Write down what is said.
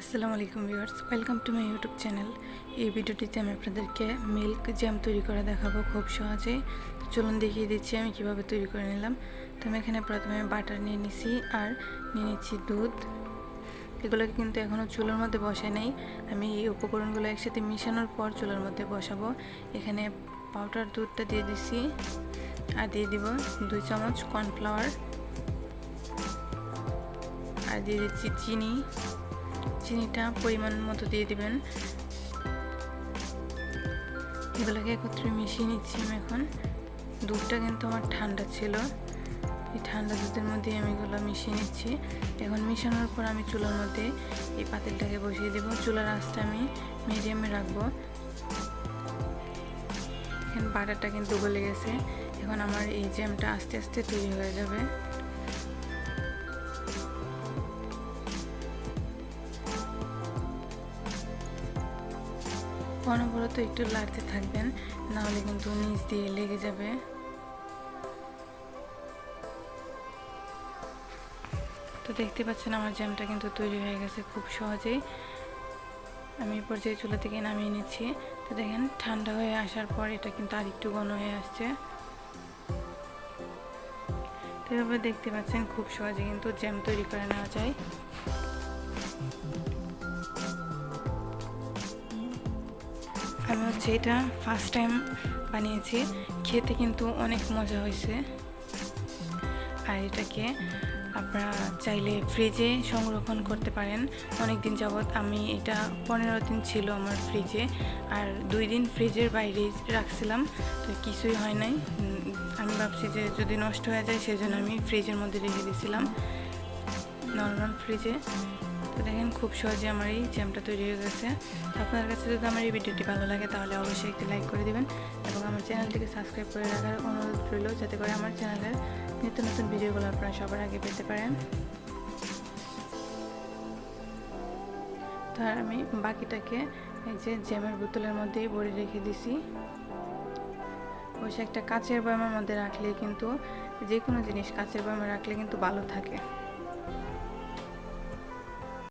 আসসালামু আলাইকুম viewers, welcome to my YouTube channel. এই ভিডিওটিতে আমি আপনাদেরকে মিল্ক জ্যাম তৈরি করে দেখাবো খুব সহজেই তো চলুন দেখিয়ে দিচ্ছি আমি কীভাবে তৈরি করে নিলাম। তো আমি এখানে প্রথমে বাটার নিয়ে নিছি আর নিয়ে নিচ্ছি দুধ। এগুলোকে কিন্তু এখনও চুলোর মধ্যে বসে নেই। আমি এই উপকরণগুলো একসাথে মিশানোর পর চুলোর মধ্যে বসাবো। এখানে পাউডার দুধটা দিয়ে দিছি আর দিয়ে দিব দুই চামচ কর্নফ্লাওয়ার আর দিয়ে দিচ্ছি চিনি। চিনিটা পরিমাণ মতো দিয়ে দিবেন। এগুলোকে একত্রে মিশিয়ে নিচ্ছি আমি এখন। দুধটা কিন্তু আমার ঠান্ডা ছিল। এই ঠান্ডা দুধের মধ্যে আমি এগুলো মিশিয়ে নিচ্ছি। এখন মিশানোর পর আমি চুলার মধ্যে এই পাতিলটাকে বসিয়ে দেবো। চুলার আঁচটা আমি মিডিয়ামে রাখব। এখন বাটারটা কিন্তু গলে গেছে। এখন আমার এই জ্যামটা আস্তে আস্তে তৈরি হয়ে যাবে। অনবরত একটু লাড়তে থাকবেন, নাহলে কিন্তু নিচ দিয়ে লেগে যাবে। তো দেখতে পাচ্ছেন আমার জ্যামটা কিন্তু তৈরি হয়ে গেছে খুব সহজেই। আমি পর্যায়ে চুলা থেকে নামিয়ে নিচ্ছি। তো দেখেন, ঠান্ডা হয়ে আসার পর এটা কিন্তু আর একটু ঘন হয়ে আসছে। তো এভাবে দেখতে পাচ্ছেন, খুব সহজে কিন্তু জ্যাম তৈরি করে নেওয়া যায়। আমি হচ্ছে এটা ফার্স্ট টাইম বানিয়েছি। খেতে কিন্তু অনেক মজা হয়েছে। আর এটাকে আপনারা চাইলে ফ্রিজে সংরক্ষণ করতে পারেন। অনেক দিন যাবৎ আমি এটা পনেরো দিন ছিল আমার ফ্রিজে আর দুই দিন ফ্রিজের বাইরে রাখছিলাম, তো কিছুই হয় নাই। আমি ভাবছি যে যদি নষ্ট হয়ে যায়, সেজন্য আমি ফ্রিজের মধ্যে রেখে দিয়েছিলাম। নর্মাল ফ্রিজে তো দেখেন খুব সহজে আমার এই জ্যামটা তৈরি হয়ে গেছে। আপনার কাছে যদি আমার এই ভিডিওটি ভালো লাগে তাহলে অবশ্যই একটি লাইক করে দিবেন এবং আমার চ্যানেলটিকে সাবস্ক্রাইব করে রাখার অনুরোধ রইল যাতে করে আমার চ্যানেলের নিত্য নতুন ভিডিওগুলো আপনারা সবার আগে পেতে পারেন। তো আমি বাকিটাকে এই যে জ্যামের বোতলের মধ্যেই ভরে রেখে দিছি। অবশ্যই একটা কাচের বয়ামের মধ্যে রাখলে কিন্তু যে কোনো জিনিস কাচের বয়ামে রাখলে কিন্তু ভালো থাকে।